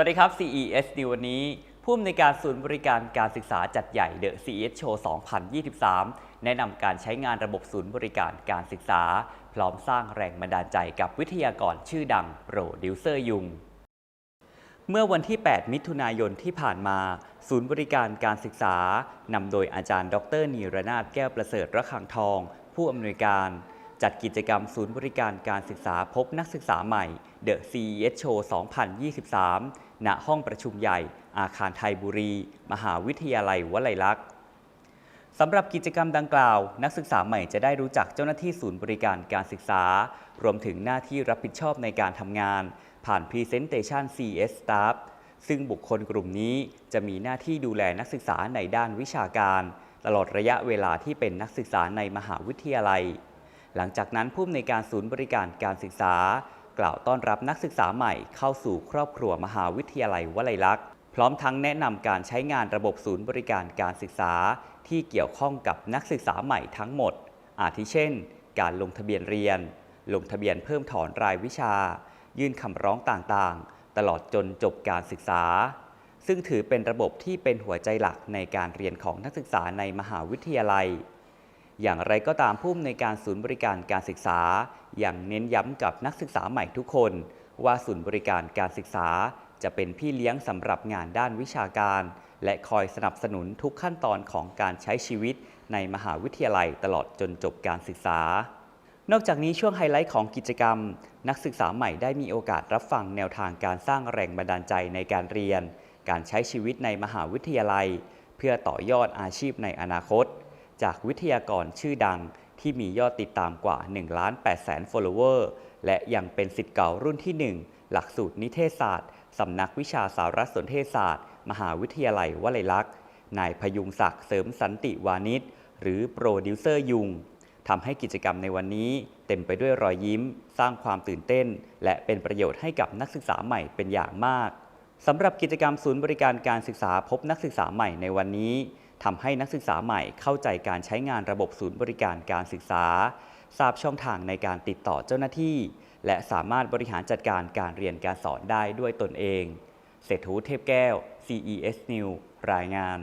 สวัสดีครับ CES ในวันนี้ ผู้อำนวยการศูนย์บริการการศึกษาจัดใหญ่ The CES Show 2023 แนะนำการใช้งานระบบศูนย์บริการการศึกษา พร้อมสร้างแรงบันดาลใจกับวิทยากรชื่อดังโปรดิวเซอร์ยุง เมื่อวันที่ 8 มิถุนายนที่ผ่านมา ศูนย์บริการการศึกษานำโดยอาจารย์ ดร นีรนาถแก้วประเสริฐระฆังทอง ผู้อำนวยการ จัดกิจกรรมศูนย์บริการการศึกษาพบนักศึกษาใหม่ The CES Show 2023 ณ ห้องประชุมใหญ่ อาคารไทยบุรี มหาวิทยาลัยวลัยลักษณ์สำหรับกิจกรรมดังกล่าว นักศึกษาใหม่จะได้รู้จักเจ้าหน้าที่ศูนย์บริการการศึกษา รวมถึงหน้าที่รับผิดชอบในการทำงาน ผ่าน Presentation CS Staff ซึ่งบุคคลกลุ่มนี้จะมีหน้าที่ดูแลนักศึกษาในด้านวิชาการ ตลอดระยะเวลาที่เป็นนักศึกษาในมหาวิทยาลัย หลังจากนั้นผู้อำนวยการศูนย์บริการการศึกษา กล่าวต้อนรับนักศึกษาใหม่เข้าสู่ครอบครัวมหาวิทยาลัยวลัยลักษณ์พร้อมทั้งแนะนำการใช้งานระบบศูนย์บริการการศึกษา ที่เกี่ยวข้องกับนักศึกษาใหม่ทั้งหมด อาทิเช่น การลงทะเบียนเรียน ลงทะเบียนเพิ่มถอนรายวิชา ยื่นคำร้องต่างๆ ตลอดจนจบการศึกษา ซึ่งถือเป็นระบบที่เป็นหัวใจหลักในการเรียนของนักศึกษาในมหาวิทยาลัย อย่างไรก็ตามผู้อำนวยการศูนย์บริการการศึกษา อย่างเน้นย้ำกับนักศึกษาใหม่ทุกคน ว่าศูนย์บริการการศึกษา จะเป็นพี่เลี้ยงสำหรับงานด้านวิชาการ และคอยสนับสนุนทุกขั้นตอนของการใช้ชีวิต ในมหาวิทยาลัยตลอดจนจบการศึกษา นอกจากนี้ช่วงไฮไลท์ของกิจกรรม นักศึกษาใหม่ได้มีโอกาสรับฟังแนวทางการสร้างแรงบันดาลใจในการเรียน การใช้ชีวิตในมหาวิทยาลัย เพื่อต่อยอดอาชีพในอนาคต จากวิทยากรชื่อดังที่มียอดติดตามกว่า1ล้าน8แสน follower และยังเป็นสิทธิ์เก่ารุ่นที่ 1 หลักสูตรนิเทศศาสตร์ สำนักวิชาสารสนเทศศาสตร์ มหาวิทยาลัยวลัยลักษณ์ นายพยุงศักดิ์เสริมสันติวานิชหรือโปรดิวเซอร์ยุงทำให้กิจกรรมในวันนี้ เต็มไปด้วยรอยยิ้ม สร้างความตื่นเต้น และเป็นประโยชน์ให้กับนักศึกษาใหม่เป็นอย่างมากสำหรับกิจกรรมศูนย์บริการการศึกษาพบนักศึกษาใหม่ในวันนี้ ทำให้นักศึกษาใหม่เข้าใจการใช้งานระบบศูนย์บริการการศึกษา ทราบช่องทางในการติดต่อเจ้าหน้าที่ และสามารถบริหารจัดการการเรียนการสอนได้ด้วยตนเองเศรษฐูเทพแก้ว CES News รายงาน